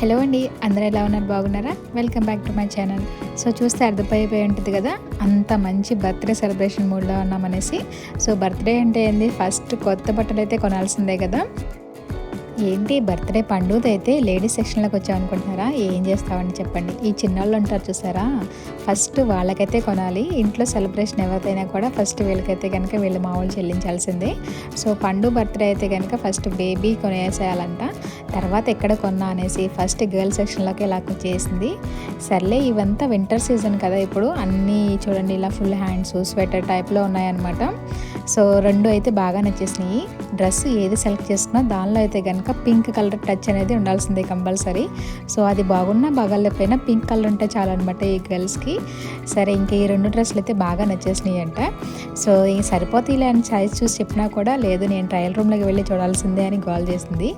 Hello అండి అందరూ ఎలా ఉన్నారు? బాగున్నారా? Welcome back to my channel so చూస్తే అర్థమైపోయి ఉంటుంది కదా అంత మంచి బర్త్డే సెలబ్రేషన్ మూడ్లో ఉన్నామనేసి. సో బర్త్డే అంటే ఏంది? ఫస్ట్ కొత్త బట్టలు అయితే కొనాల్సిందే కదా. ఏంటి బర్త్డే పండుగ అయితే లేడీస్ సెక్షన్లోకి వచ్చాం అనుకుంటున్నారా ఏం చేస్తామని చెప్పండి. ఈ చిన్నోళ్ళు ఉంటారు చూసారా? ఫస్ట్ వాళ్ళకైతే కొనాలి. ఇంట్లో సెలబ్రేషన్ ఎవరికైనా కూడా ఫస్ట్ వీళ్ళకైతే కనుక వీళ్ళు మామూలు చెల్లించాల్సిందే. సో పండు బర్త్డే అయితే కనుక ఫస్ట్ బేబీ కొనేసేయాలంట. తర్వాత ఎక్కడ కొన్నా అనేసి ఫస్ట్ గర్ల్ సెక్షన్లోకి ఇలా చేసింది. సర్లే ఇవంతా వింటర్ సీజన్ కదా ఇప్పుడు. అన్నీ చూడండి ఇలా ఫుల్ హ్యాండ్స్ స్వెటర్ టైప్లో ఉన్నాయన్నమాట. సో రెండు అయితే బాగా నచ్చేసినాయి. డ్రెస్ ఏది సెలెక్ట్ చేసుకున్నా దానిలో అయితే కనుక పింక్ కలర్ టచ్ అనేది ఉండాల్సిందే కంపల్సరీ. సో అది బాగున్నా బాగాలేకపోయినా పింక్ కలర్ ఉంటే చాలన్నమాట ఈ గర్ల్స్కి. సరే ఇంక ఈ రెండు డ్రెస్సులు అయితే బాగా నచ్చేసినాయి అంట సో ఈ సరిపోతీలే అని సైజ్ చూసి చెప్పినా కూడా లేదు నేను ట్రయల్ రూమ్లోకి వెళ్ళి చూడాల్సిందే అని కాల్ చేసింది.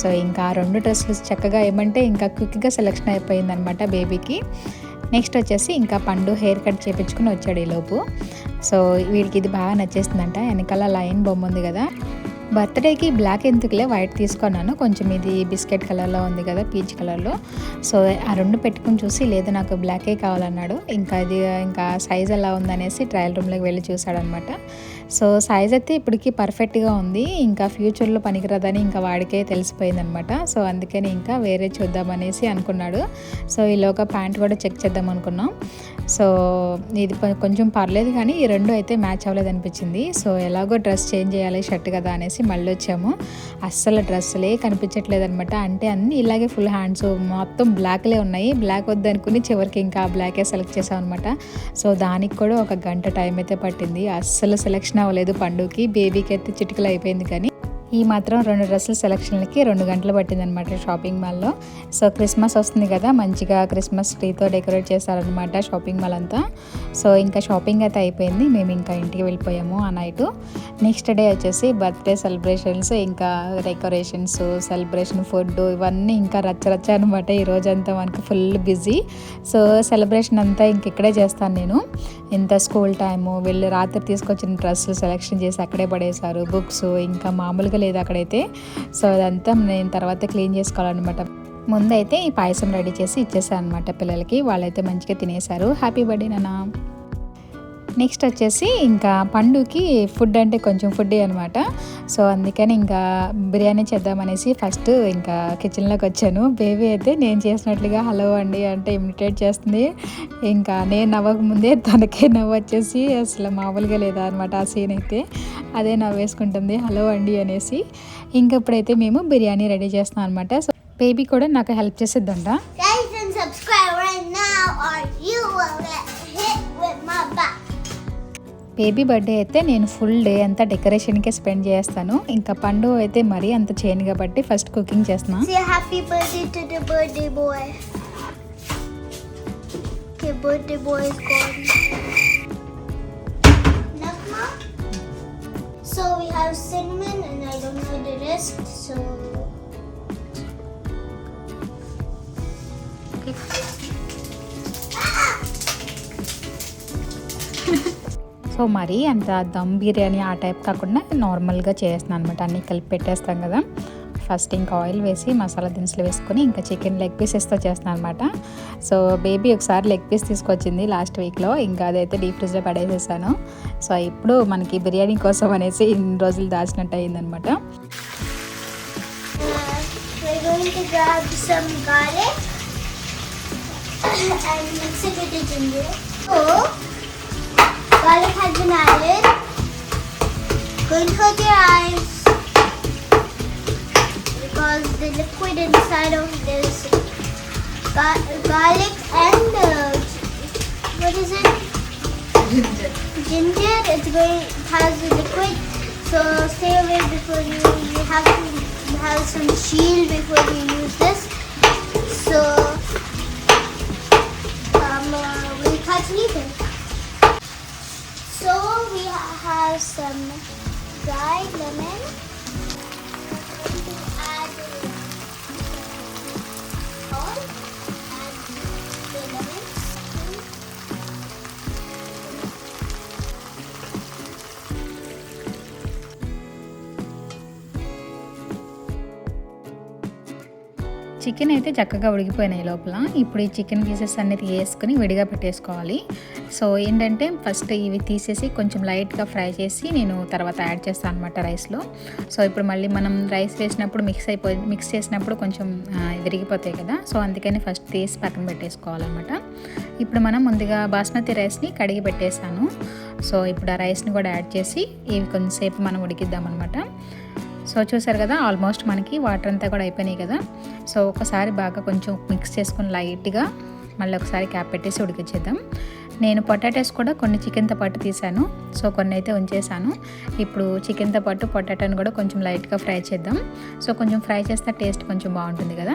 సో ఇంకా ఆ రెండు డ్రెస్సులు చక్కగా ఏమంటే ఇంకా క్విక్గా సెలెక్షన్ అయిపోయిందనమాట బేబీకి. నెక్స్ట్ వచ్చేసి ఇంకా పండు హెయిర్ కట్ చేపించుకుని వచ్చాడు ఈలోపు సో వీడికి ఇది బాగా నచ్చేస్తుందంట వెనకాల లైన్ బొమ్మ ఉంది కదా. బర్త్డేకి బ్లాక్ ఎందుకులే? వైట్ తీసుకున్నాను. కొంచెం ఇది బిస్కెట్ కలర్లో ఉంది కదా పీచ్ కలర్లో. సో ఆ రెండు పెట్టుకుని చూసి లేదు నాకు బ్లాకే కావాలన్నాడు. ఇంకా అది ఇంకా సైజ్ ఎలా ఉందనేసి ట్రయల్ రూమ్లోకి వెళ్ళి చూసాడనమాట సో సైజ్ అయితే ఇప్పటికి పర్ఫెక్ట్గా ఉంది. ఇంకా ఫ్యూచర్లో పనికిరాదని ఇంకా వాడికే తెలిసిపోయిందనమాట. సో అందుకని ఇంకా వేరే చూద్దామనేసి అనుకున్నాడు. సో ఈలోగా ప్యాంట్ కూడా చెక్ చేద్దాం అనుకున్నాం. సో ఇది కొంచెం పర్లేదు కానీ ఈ రెండు అయితే మ్యాచ్ అవ్వలేదు అనిపించింది. సో ఎలాగో డ్రెస్ చేంజ్ చేయాలి షర్ట్ కదా అనేసి మళ్ళీ వచ్చాము. అస్సలు డ్రెస్సులే కనిపించట్లేదు అనమాట అంటే అన్నీ ఇలాగే ఫుల్ హ్యాండ్స్ మొత్తం బ్లాక్లే ఉన్నాయి. బ్లాక్ వద్దనుకుని చివరికి ఇంకా బ్లాకే సెలెక్ట్ చేసాం అనమాట సో దానికి కూడా ఒక గంట టైం అయితే పట్టింది. అస్సలు సెలెక్షన్ అవ్వలేదు పండుగకి. బేబీకి అయితే చిటికలు అయిపోయింది కానీ ఈ మాత్రం రెండు డ్రెస్సుల సెలక్షన్లకి రెండు గంటలు పట్టిందనమాట షాపింగ్ మాల్లో. సో క్రిస్మస్ వస్తుంది కదా మంచిగా క్రిస్మస్ ట్రీతో డెకరేట్ చేశారనమాట షాపింగ్ మాల్ అంతా. సో ఇంకా షాపింగ్ అయితే అయిపోయింది మేము ఇంకా ఇంటికి వెళ్ళిపోయాము ఆ నైట్. నెక్స్ట్ డే వచ్చేసి బర్త్డే సెలబ్రేషన్స్ ఇంకా డెకరేషన్స్ సెలబ్రేషన్ ఫుడ్ ఇవన్నీ ఇంకా రచ్చరచ్చ అనమాట ఈ రోజంతా మనకు ఫుల్ బిజీ. సో సెలబ్రేషన్ అంతా ఇంక ఇక్కడే చేస్తాను నేను. ఇంత స్కూల్ టైము వెళ్ళి రాత్రి తీసుకొచ్చిన డ్రెస్సులు సెలెక్షన్ చేసి అక్కడే పడేశారు బుక్స్ ఇంకా మామూలుగా లేదు అక్కడైతే. సో అదంతా నేను తర్వాత క్లీన్ చేసుకోవాలన్నమాట. ముందైతే ఈ పాయసం రెడీ చేసి ఇచ్చేసాను అనమాట పిల్లలకి. వాళ్ళైతే మంచిగా తినేశారు. హ్యాపీ బర్త్డే నాన్న. నెక్స్ట్ వచ్చేసి ఇంకా పండుకి ఫుడ్ అంటే కొంచెం ఫుడ్ అనమాట సో అందుకని ఇంకా బిర్యానీ చేద్దామనేసి ఫస్ట్ ఇంకా కిచెన్లోకి వచ్చాను. బేబీ అయితే నేను చేసినట్లుగా హలో అండి అంటే ఇమిటేట్ చేస్తుంది. ఇంకా నేను నవ్వక ముందే తనకే నవ్వు వచ్చేసి అసలు మామూలుగా లేదా అనమాట ఆ సీన్ అయితే. అదే నవ్వేసుకుంటుంది హలో అండి అనేసి. ఇంకప్పుడైతే మేము బిర్యానీ రెడీ చేస్తాం అనమాట సో బేబీ కూడా నాకు హెల్ప్ చేసేద్దంట. బేబీ బర్త్డే అయితే నేను ఫుల్ డే అంతా డెకరేషన్కే స్పెండ్ చేస్తాను. ఇంకా పండు అయితే మరీ అంత చేయను కాబట్టి ఫస్ట్ కుకింగ్ చేస్తున్నా. Happy happy birthday to so మరీ అంత దమ్ బిర్యానీ ఆ టైప్ కాకుండా నార్మల్గా చేస్తున్నాను అనమాట అన్నీ కలిపి పెట్టేస్తాం కదా. ఫస్ట్ ఇంకా ఆయిల్ వేసి మసాలా దినుసులు వేసుకొని ఇంకా చికెన్ లెగ్ పీసెస్తో చేస్తాను అనమాట సో బేబీ ఒకసారి లెగ్ పీస్ తీసుకొచ్చింది లాస్ట్ వీక్లో ఇంకా అదైతే డీప్ ఫ్రిడ్జ్లో పడేసేసాను. సో ఇప్పుడు మనకి బిర్యానీ కోసం అనేసి ఇన్ని రోజులు దాచినట్టు అయిందనమాట and mix it with the ginger. So, garlic has been added. Going to close your eyes because the liquid inside of this ga- garlic and uh, what is it? Ginger. Ginger. It's going has the liquid, so stay away before you. You have to have some shield before you use this. So um, uh, we'll catch anything. So we ha- have some dried lemon. Chicken అయితే చక్కగా ఉడికిపోయినాయి లోపల. ఇప్పుడు ఈ chicken pieces అనేది వేసుకుని విడిగా పెట్టేసుకోవాలి. So ఏంటంటే ఫస్ట్ ఇవి తీసేసి కొంచెం లైట్గా ఫ్రై చేసి నేను తర్వాత యాడ్ చేస్తాను అనమాట రైస్లో. సో ఇప్పుడు మళ్ళీ మనం రైస్ వేసినప్పుడు మిక్స్ అయిపోయి మిక్స్ చేసినప్పుడు కొంచెం విరిగిపోతాయి కదా. సో అందుకని ఫస్ట్ తీసి పక్కన పెట్టేసుకోవాలన్నమాట. ఇప్పుడు మనం ముందుగా బాస్మతి రైస్ని కడిగి పెట్టేశాను. సో ఇప్పుడు ఆ రైస్ని కూడా యాడ్ చేసి ఇవి కొంచెంసేపు మనం ఉడికిద్దామన్నమాట. సో చూసారు కదా ఆల్మోస్ట్ మనకి వాటర్ అంతా కూడా అయిపోయినాయి కదా. సో ఒకసారి బాగా కొంచెం మిక్స్ చేసుకొని లైట్గా మళ్ళీ ఒకసారి క్యాప్ పెట్టేసి ఉడికించేద్దాం. నేను పొటాటోస్ కూడా కొన్ని చికెన్తో పాటు తీసాను. సో కొన్ని అయితే ఉంచేసాను. ఇప్పుడు చికెన్తో పాటు పొటాటోని కూడా కొంచెం లైట్గా ఫ్రై చేద్దాం. సో కొంచెం ఫ్రై చేస్తే టేస్ట్ కొంచెం బాగుంటుంది కదా.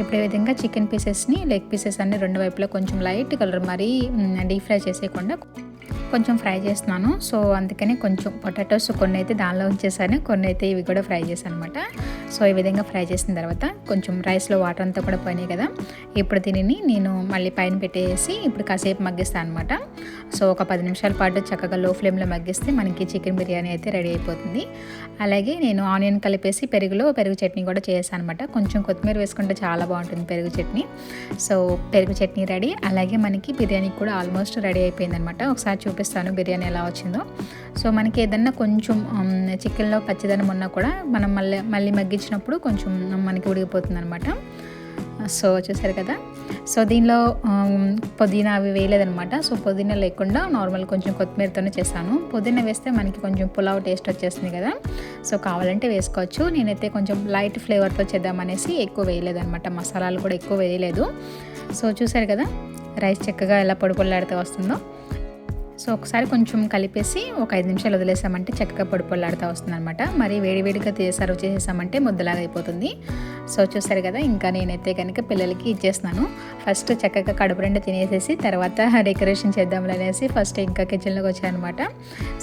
ఇప్పుడు ఈ విధంగా చికెన్ పీసెస్ని లెగ్ పీసెస్ అన్ని రెండు వైపులా కొంచెం లైట్ కలర్ మరీ డీప్ ఫ్రై చేసేయకుండా కొంచెం ఫ్రై చేస్తున్నాను. సో అందుకని కొంచెం పొటాటోస్ కొన్ని అయితే దానిలో ఉంచేసాను. కొన్ని అయితే ఇవి కూడా ఫ్రై చేశాను అనమాట సో ఈ విధంగా ఫ్రై చేసిన తర్వాత కొంచెం రైస్లో వాటర్ అంతా కూడా పోయినాయి కదా. ఇప్పుడు దీనిని నేను మళ్ళీ పైన పెట్టేసి ఇప్పుడు కాసేపు మగ్గిస్తాను అనమాట సో ఒక పది నిమిషాల పాటు చక్కగా లో ఫ్లేమ్లో మగ్గిస్తే మనకి చికెన్ బిర్యానీ అయితే రెడీ అయిపోతుంది. అలాగే నేను ఆనియన్ కలిపేసి పెరుగులో పెరుగు చట్నీ కూడా చేశాను అనమాట కొంచెం కొత్తిమీర వేసుకుంటే చాలా బాగుంటుంది పెరుగు చట్నీ. సో పెరుగు చట్నీ రెడీ. అలాగే మనకి బిర్యానీ కూడా ఆల్మోస్ట్ రెడీ అయిపోయింది అనమాట ఒకసారి చూ చూపిస్తాను బిర్యానీ ఎలా వచ్చిందో. సో మనకి ఏదన్నా కొంచెం చికెన్లో పచ్చిదనం ఉన్నా కూడా మనం మళ్ళీ మళ్ళీ మగ్గించినప్పుడు కొంచెం మనకి ఉడికిపోతుంది అనమాట సో చూసారు కదా? సో దీనిలో పుదీనా అవి వేయలేదనమాట సో పుదీనా లేకుండా నార్మల్ కొంచెం కొత్తిమీరతోనే చేశాను. పుదీనా వేస్తే మనకి కొంచెం పులావ్ టేస్ట్ వచ్చేస్తుంది కదా? సో కావాలంటే వేసుకోవచ్చు. నేనైతే కొంచెం లైట్ ఫ్లేవర్తో చేద్దామనేసి ఎక్కువ వేయలేదనమాట మసాలాలు కూడా ఎక్కువ వేయలేదు. సో చూసారు కదా? రైస్ చక్కగా ఎలా పొడి పొల్లాడితే వస్తుందో. సో ఒకసారి కొంచెం కలిపేసి ఒక ఐదు నిమిషాలు వదిలేసామంటే చక్కగా పొడి పొల్లాడుతూ వస్తుంది అనమాట మరి వేడివేడిగా సర్వ్ చేసేసామంటే ముద్దలాగా అయిపోతుంది. సో చూసారు కదా ఇంకా నేనైతే కనుక పిల్లలకి ఇచ్చేస్తున్నాను. ఫస్ట్ చక్కగా కడుపు రెండు తినేసేసి తర్వాత డెకరేషన్ చేద్దాంలే అనేసి ఫస్ట్ ఇంకా కిచెన్లోకి వచ్చానమాట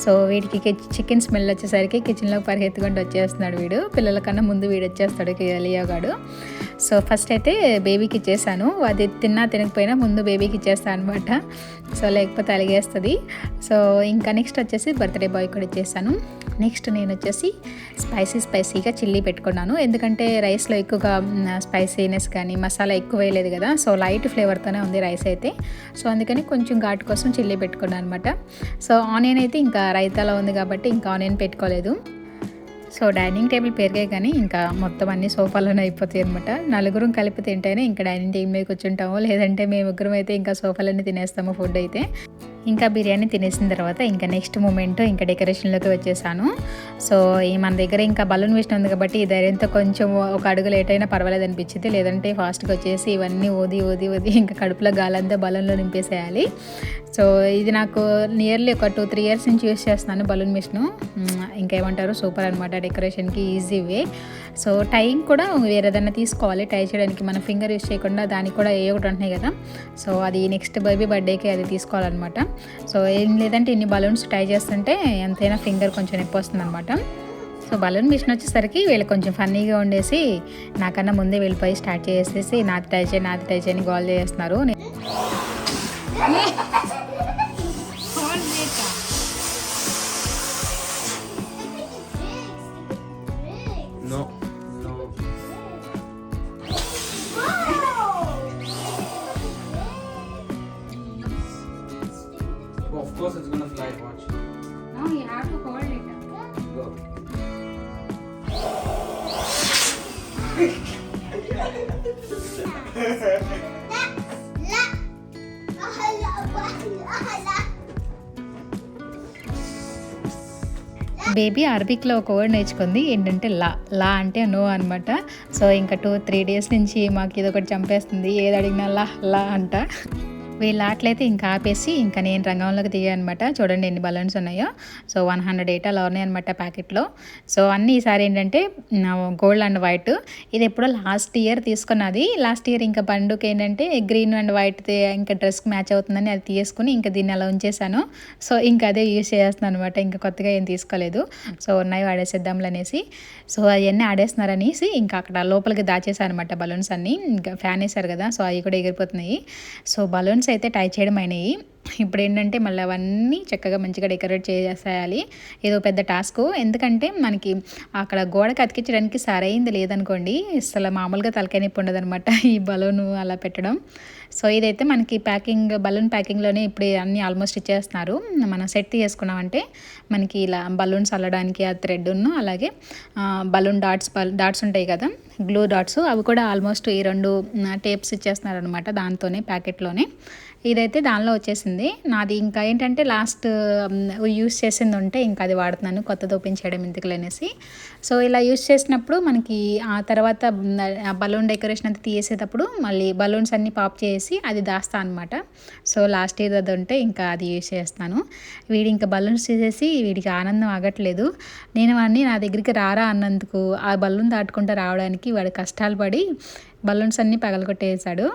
సో వీడికి చికెన్ స్మెల్ వచ్చేసరికి కిచెన్లోకి పరిగెత్తుకుంటూ వచ్చేస్తున్నాడు వీడు. పిల్లల కన్నా ముందు వీడు వచ్చేస్తాడు లియోగాడు సో ఫస్ట్ అయితే బేబీకి ఇచ్చేసాను. అది తిన్నా తినకపోయినా ముందు బేబీకి ఇచ్చేస్తాను అనమాట సో లేకపోతే అలిగేస్తుంది. సో ఇంకా నెక్స్ట్ వచ్చేసి బర్త్డే బాయ్ కూడా ఇచ్చేసాను. నెక్స్ట్ నేను వచ్చేసి స్పైసీ స్పైసీగా చిల్లీ పెట్టుకున్నాను. ఎందుకంటే రైస్లో ఎక్కువగా స్పైసీనెస్ కానీ మసాలా ఎక్కువ వేయలేదు కదా సో లైట్ ఫ్లేవర్తోనే ఉంది రైస్ అయితే. సో అందుకని కొంచెం ఘాటు కోసం చిల్లీ పెట్టుకున్నాను అనమాట సో ఆనియన్ అయితే ఇంకా రైతాలో ఉంది కాబట్టి ఇంకా ఆనియన్ పెట్టుకోలేదు. సో డైనింగ్ టేబుల్ పెరిగాయి కానీ ఇంకా మొత్తం అన్ని సోఫాలోనే అయిపోతాయి అనమాట నలుగురం కలిపి తింటేనే ఇంకా డైనింగ్ టేబుల్ మీద కూర్చుంటాము లేదంటే మేము ముగ్గురం అయితే ఇంకా సోఫాలన్నీ తినేస్తాము ఫుడ్ అయితే. ఇంకా బిర్యానీ తినేసిన తర్వాత ఇంకా నెక్స్ట్ మూమెంట్ ఇంకా డెకరేషన్లోకి వచ్చేసాను. సో ఈ మన దగ్గర ఇంకా బలూన్ వేసిన ఉంది కాబట్టి ఈ ధైర్యంతో కొంచెం ఒక అడుగు లేట్ అయినా పర్వాలేదు అనిపించింది. లేదంటే ఫాస్ట్గా వచ్చేసి ఇవన్నీ ఊది ఊది ఊది ఇంకా కడుపులో గాలంతా బలూన్లో నింపేసేయాలి. సో ఇది నాకు నియర్లీ ఒక టూ త్రీ ఇయర్స్ నుంచి యూస్ చేస్తున్నాను బలూన్ మిషన్ ఇంకేమంటారు సూపర్ అనమాట డెకరేషన్కి ఈజీ వే. సో టైం కూడా వేరేదన్నా తీసుకోవాలి. టై చేయడానికి మన ఫింగర్ యూస్ చేయకుండా దానికి కూడా ఏ ఒకటి ఉంటున్నాయి కదా. సో అది నెక్స్ట్ బేబీ బర్త్డేకి అది తీసుకోవాలన్నమాట. సో ఏం లేదంటే ఇన్ని బలూన్స్ టై చేస్తుంటే ఎంతైనా ఫింగర్ కొంచెం నొప్పి వస్తుంది అనమాట సో బలూన్ మిషన్ వచ్చేసరికి వీళ్ళు కొంచెం ఫన్నీగా ఉండేసి నాకన్నా ముందే వెళ్ళిపోయి స్టార్ట్ చేసేసి నాది టై చేయి నాది టై చేయని గోల్ చేస్తున్నారు. బేబీ అరబిక్లో ఒక వర్డ్ నేర్చుకుంది. ఏంటంటే లా లా అంటే నో అనమాట సో ఇంకా టూ త్రీ డేస్ నుంచి మాకు ఇది ఒకటి చంపేస్తుంది. ఏది అడిగినా లా లా అంట. వీళ్ళ ఇంకా ఆపేసి ఇంకా నేను రంగంలోకి దిగానమాట. చూడండి ఎన్ని బలూన్స్ ఉన్నాయో. సో వన్ హండ్రెడ్ ఎయిట్ అలా ఉన్నాయి అనమాట ప్యాకెట్లో. సో అన్నీ ఈసారి ఏంటంటే గోల్డ్ అండ్ వైట్. ఇది ఎప్పుడో లాస్ట్ ఇయర్ తీసుకున్నది. లాస్ట్ ఇయర్ ఇంకా పండుగ ఏంటంటే గ్రీన్ అండ్ వైట్ ఇంకా డ్రెస్కి మ్యాచ్ అవుతుందని అది తీసుకుని ఇంకా దీన్ని అలా ఉంచేసాను సో ఇంకా అదే యూస్ చేస్తున్నాను అనమాట ఇంకా కొత్తగా ఏం తీసుకోలేదు. సో ఉన్నాయి ఆడేసేద్దాంలు అనేసి. సో అవన్నీ ఆడేస్తున్నారనేసి ఇంకా అక్కడ లోపలికి దాచేసాను అనమాట బలూన్స్ అన్నీ. ఇంకా ఫ్యాన్ వేసారు కదా సో అవి కూడా ఎగిరిపోతున్నాయి. సో బలూన్స్ అయితే టై చేయడం అయినాయి. ఇప్పుడు ఏంటంటే మళ్ళీ అవన్నీ చక్కగా మంచిగా డెకరేట్ చేసేయాలి. ఏదో పెద్ద టాస్క్. ఎందుకంటే మనకి అక్కడ గోడకి అతికించడానికి సరైంది లేదనుకోండి. అసలు మామూలుగా తలకాయ నొప్పి ఉండదన్నమాట ఈ బలూను అలా పెట్టడం. సో ఇదైతే మనకి ప్యాకింగ్ బలూన్ ప్యాకింగ్లోనే ఇప్పుడు అన్నీ ఆల్మోస్ట్ ఇచ్చేస్తున్నారు. మనం సెట్ చేసుకున్నామంటే మనకి ఇలా బలూన్స్ అల్లడానికి ఆ థ్రెడ్ను అలాగే బలూన్ డాట్స్ డాట్స్ ఉంటాయి కదా గ్లూ డాట్స్ అవి కూడా ఆల్మోస్ట్ ఈ రెండు టేప్స్ ఇచ్చేస్తున్నారు అనమాట దాంతోనే ప్యాకెట్లోనే. ఇదైతే దానిలో వచ్చేసింది. నాది ఇంకా ఏంటంటే లాస్ట్ యూస్ చేసింది ఉంటే ఇంకా అది వాడుతున్నాను కొత్తది ఓపెన్ చేయడం ఎందుకులేనేసి. సో ఇలా యూస్ చేసినప్పుడు మనకి ఆ తర్వాత బలూన్ డెకరేషన్ అంతా తీసేటప్పుడు మళ్ళీ బలూన్స్ అన్నీ పాప్ చేసి అది దాస్తా అనమాట సో లాస్ట్ ఇయర్ అది ఉంటే ఇంకా అది యూస్ చేస్తాను. వీడి ఇంకా బలూన్స్ తీసేసి వీడికి ఆనందం ఆగట్లేదు నేను వాడిని నా దగ్గరికి రారా అన్నందుకు ఆ బలూన్ దాటుకుంటూ రావడానికి వాడు కష్టాలు పడి బలూన్స్ అన్నీ పగలగొట్టేశాడు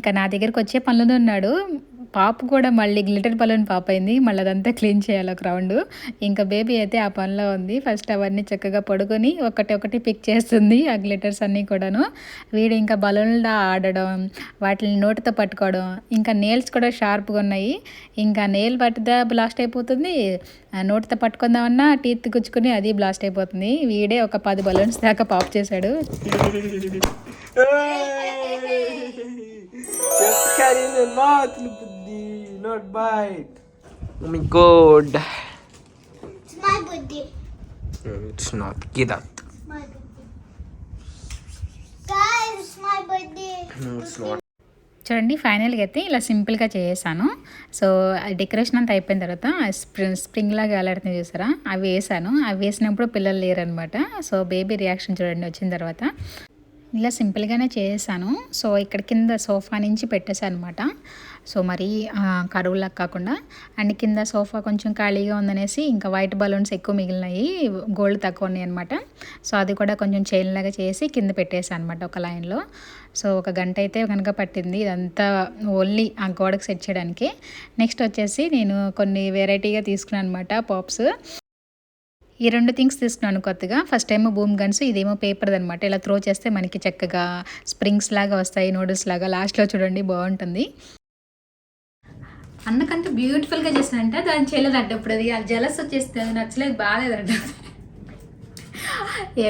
ఇంకా నా దగ్గరికి వచ్చే పనులు ఉన్నాడు. పాప కూడా మళ్ళీ గ్లిటర్ బలూన్ పాప అయింది. మళ్ళీ అదంతా క్లీన్ చేయాలి ఒక రౌండ్. ఇంకా బేబీ అయితే ఆ పనిలో ఉంది. ఫస్ట్ అవన్నీ చక్కగా పడుకొని ఒకటి ఒకటి పిక్ చేస్తుంది ఆ గ్లిటర్స్ అన్నీ కూడాను. వీడు ఇంకా బలూన్లో ఆడడం వాటిని నోటితో పట్టుకోవడం ఇంకా నేల్స్ కూడా షార్ప్గా ఉన్నాయి. ఇంకా నేల్ పట్టిదా బ్లాస్ట్ అయిపోతుంది. ఆ నోటితో పట్టుకుందామన్నా టీత్ గుచ్చుకుని అది బ్లాస్ట్ అయిపోతుంది. వీడే ఒక పది బలూన్స్ దాకా పాప్ చేశాడు. చెస్ క్యారీస్ ఎలా చూడండి ఫైనల్గా అయితే ఇలా సింపుల్గా చేసాను సో డెకరేషన్ అంతా అయిపోయిన తర్వాత స్ప్రింగ్ స్ప్రింగ్ లాగా వేలాడుతుంది చూసారా? అవి వేసాను. అవి వేసినప్పుడు పిల్లలు లేరు అనమాట సో బేబీ రియాక్షన్ చూడండి వచ్చిన తర్వాత. ఇలా సింపుల్గానే చేసాను సో ఇక్కడ కింద సోఫా నుంచి పెట్టేశాను అనమాట సో మరి కరువులా కాకుండా. అండ్ కింద సోఫా కొంచెం ఖాళీగా ఉందనేసి ఇంకా వైట్ బలూన్స్ ఎక్కువ మిగిలినాయి. గోల్డ్ తక్కువ ఉన్నాయి అనమాట సో అది కూడా కొంచెం చైన్లాగా చేసి కింద పెట్టేశాను అనమాట ఒక లైన్లో. సో ఒక గంట అయితే కనుక పట్టింది. ఇదంతా ఓన్లీ ఆ గోడకు సెట్ చేయడానికి. నెక్స్ట్ వచ్చేసి నేను కొన్ని వెరైటీగా తీసుకున్నాను అనమాట పాప్స్. ఈ రెండు థింగ్స్ తీసుకున్నాను కొత్తగా. ఫస్ట్ టైం బూమ్ గన్స్ ఇదేమో పేపర్ అనమాట ఇలా త్రో చేస్తే మనకి చక్కగా స్ప్రింగ్స్ లాగా వస్తాయి నూడిల్స్ లాగా. లాస్ట్లో చూడండి బాగుంటుంది. అన్నకంత బ్యూటిఫుల్గా చేసినంట దాని చేయలేదంట ఇప్పుడు అది. జలస్ వచ్చేస్తుంది నచ్చలేదు బాగాలేదంట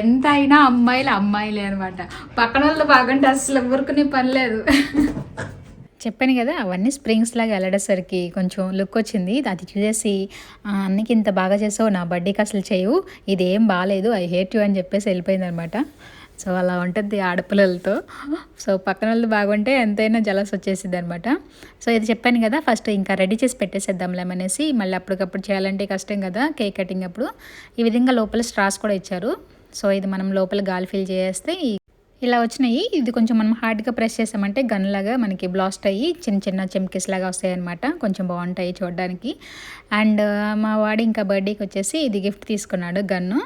ఎంత అయినా అమ్మాయిలు అమ్మాయిలే అనమాట పక్కన వాళ్ళు బాగుంటే అసలు ఊరుకునే పని లేదు. చెప్పాను కదా అవన్నీ స్ప్రింగ్స్ లాగా వెళ్ళడేసరికి కొంచెం లుక్ వచ్చింది. అది చూసేసి అన్నికి అన్నకి ఇంత బాగా చేసావు నా బర్త్డేకి అసలు చేయవు ఇదేం బాగాలేదు ఐ హేట్ యూ అని చెప్పేసి వెళ్ళిపోయింది అనమాట సో అలా ఉంటుంది ఆడపిల్లలతో. సో పక్కన వాళ్ళు బాగుంటే ఎంతైనా జలస్ వచ్చేసింది అనమాట సో ఇది చెప్పాను కదా ఫస్ట్ ఇంకా రెడీ చేసి పెట్టేసేద్దాంలే అనేసి మళ్ళీ అప్పటికప్పుడు చేయాలంటే కష్టం కదా కేక్ కటింగ్ అప్పుడు. ఈ విధంగా లోపల స్ట్రాస్ కూడా ఇచ్చారు. సో ఇది మనం లోపల గాలి ఫిల్ చేస్తే ఈ ఇలా వచ్చినాయి. ఇది కొంచెం మనం హార్డ్గా ప్రెస్ చేసామంటే గన్ లాగా మనకి బ్లాస్ట్ అయ్యి చిన్న చిన్న చెమ్కిస్ లాగా వస్తాయి అనమాట కొంచెం బాగుంటాయి చూడడానికి. అండ్ మా వాడి ఇంకా బర్త్డేకి వచ్చేసి ఇది గిఫ్ట్ తీసుకున్నాడు గన్ను.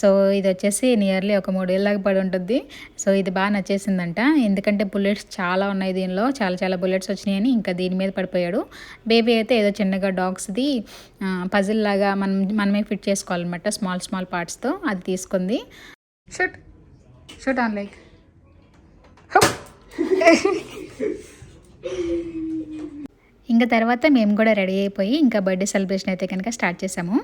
సో ఇది వచ్చేసి నియర్లీ ఒక మూడేళ్ళకి పడి ఉంటుంది. సో ఇది బాగా నచ్చేసిందంట. ఎందుకంటే బుల్లెట్స్ చాలా ఉన్నాయి దీనిలో. చాలా చాలా బుల్లెట్స్ వచ్చినాయని ఇంకా దీని మీద పడిపోయాడు. బేబీ అయితే ఏదో చిన్నగా డాగ్స్ది పజిల్ లాగా మనం మనమే ఫిట్ చేసుకోవాలన్నమాట స్మాల్ స్మాల్ పార్ట్స్తో అది తీసుకుంది. Should should on like. ఇంకా తర్వాత మేము కూడా రెడీ అయిపోయి ఇంకా బర్త్డే సెలబ్రేషన్ అయితే కనుక స్టార్ట్ చేసాము.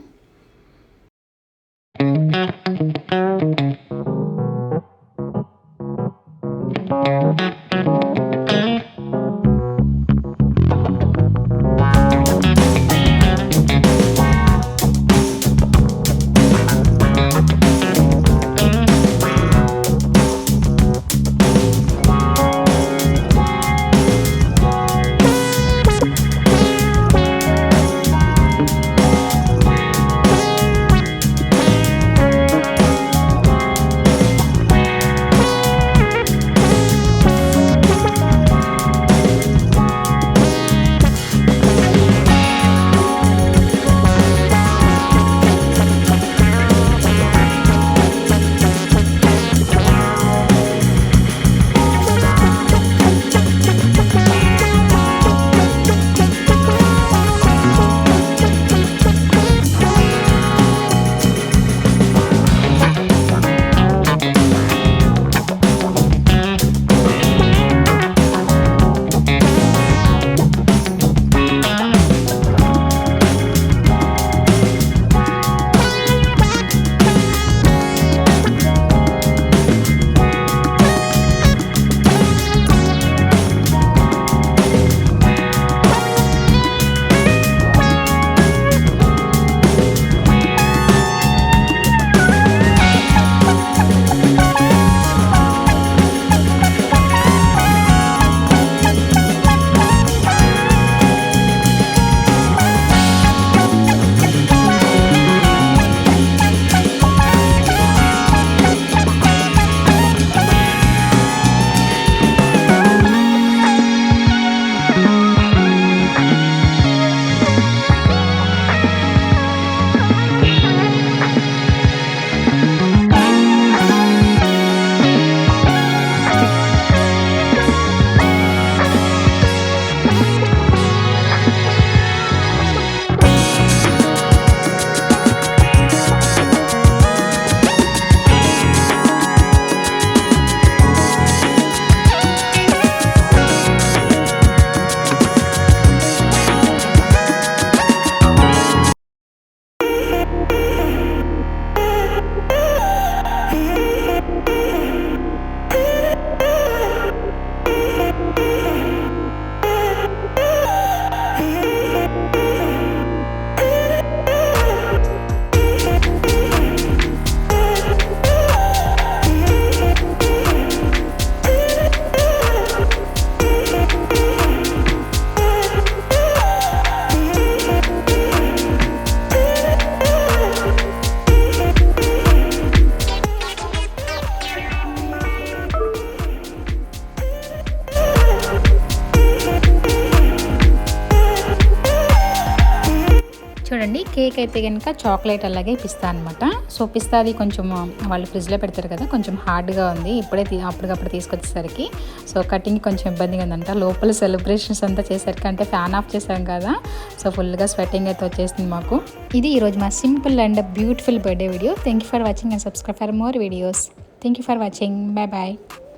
కేక్ అయితే కనుక చాక్లెట్ అలాగే పిస్తా అనమాట సో పిస్తా అది కొంచెం వాళ్ళు ఫ్రిడ్జ్లో పెడతారు కదా కొంచెం హార్డ్గా ఉంది. ఇప్పుడే అప్పటికప్పుడు తీసుకొచ్చేసరికి. సో కటింగ్ కొంచెం ఇబ్బందిగా ఉందంట. లోపల సెలబ్రేషన్స్ అంతా చేసరికి అంటే ఫ్యాన్ ఆఫ్ చేసాం కదా. సో ఫుల్గా స్వెట్టింగ్ అయితే వచ్చేసింది మాకు. ఇది ఈరోజు మా simple and beautiful birthday video. Thank you for watching and subscribe for more videos thank you for watching bye bye